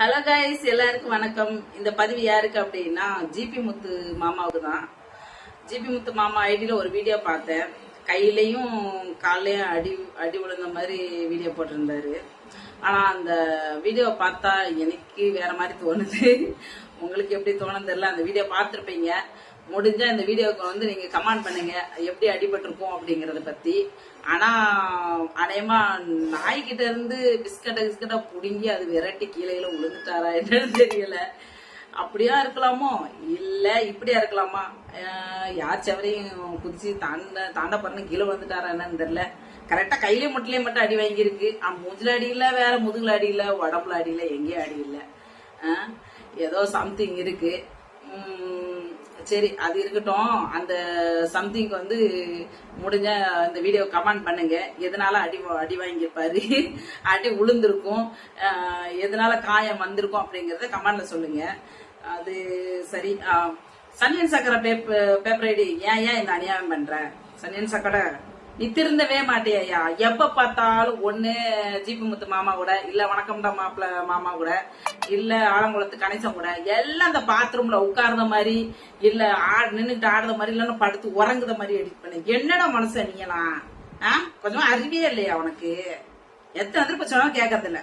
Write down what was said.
Hello guys எல்லாருக்கும் வணக்கம். இந்த பதிவு யாருக்கு அப்படின்னா ஜிபி முத்து மாமாவுக்கு தான். ஜிபி முத்து மாமா ஐடியில் ஒரு வீடியோ பார்த்தேன். கையிலையும் காலையும் அடி அடி விழுந்த மாதிரி வீடியோ போட்டிருந்தாரு. ஆனால் அந்த வீடியோ பார்த்தா எனக்கு வேற மாதிரி தோணுது. உங்களுக்கு எப்படி தோணுது தெரியல. அந்த வீடியோ பார்த்துருப்பீங்க. முடிஞ்சா இந்த வீடியோவுக்கு வந்து நீங்க கமெண்ட் பண்ணுங்க. எப்படி அடிபட்டிருக்கோம் அப்படிங்கறத பத்தி. ஆனா அநேகமா நாய்கிட்ட இருந்து பிஸ்கட்டை பிஸ்கட்டை புடுங்கி அது விரட்டி கீழே விழுந்துட்டாரா என்னன்னு தெரியல. அப்படியா இருக்கலாமோ? இல்ல இப்படியா இருக்கலாமா? யார் செவரையும் குதிச்சு தாண்ட தாண்ட பண்ண கீழே விழுந்துட்டாரா என்னன்னு தெரியல. கரெக்டா கையில மட்டும் மட்டும் அடி வாங்கியிருக்கு. ஆனா மூஞ்சில அடி இல்ல வேற முதுகுல அடி இல்ல உடம்புல அடி இல்ல எங்கேயும் அடி இல்ல. ஏதோ சம்திங் இருக்கு. உம் சரி அது இருக்கட்டும். அந்த சம்திங் வந்து முடிஞ்ச இந்த வீடியோ கமெண்ட் பண்ணுங்க. எதனால அடி அடி வாங்கியிருப்பாரு? அடி உளுந்திருக்கும். எதனால காயம் வந்திருக்கும் அப்படிங்கறத கமெண்ட்ல சொல்லுங்க. அது சரி. சன்னியன் சக்கரை பேப்பர் பேப்பர் ஐடி ஏன் ஏன் இந்த அநியாயம் பண்ற? சன்னியன் சக்கரை நீ திருந்தவே மாட்டியா எப்ப பார்த்தாலும் ஒண்ணு ஜிபி முத்து மாமா கூட இல்ல வணக்கம்டா மாப்பிள மாமா கூட இல்ல ஆலங்குளத்து கணேசன் கூட எல்லாம் அந்த பாத்ரூம்ல உட்கார்ந்த மாதிரி இல்ல ஆடு நின்னுட்டு ஆடுற மாதிரி இல்லைன்னா படுத்து உறங்குத மாதிரி எடிட் பண்ண. என்னடா மனுஷன் நீங்களாம் ஆ? கொஞ்சமா அறிவே இல்லையா உனக்கு? எத்தனை திருப்பி சொன்னாலும் கேட்கறது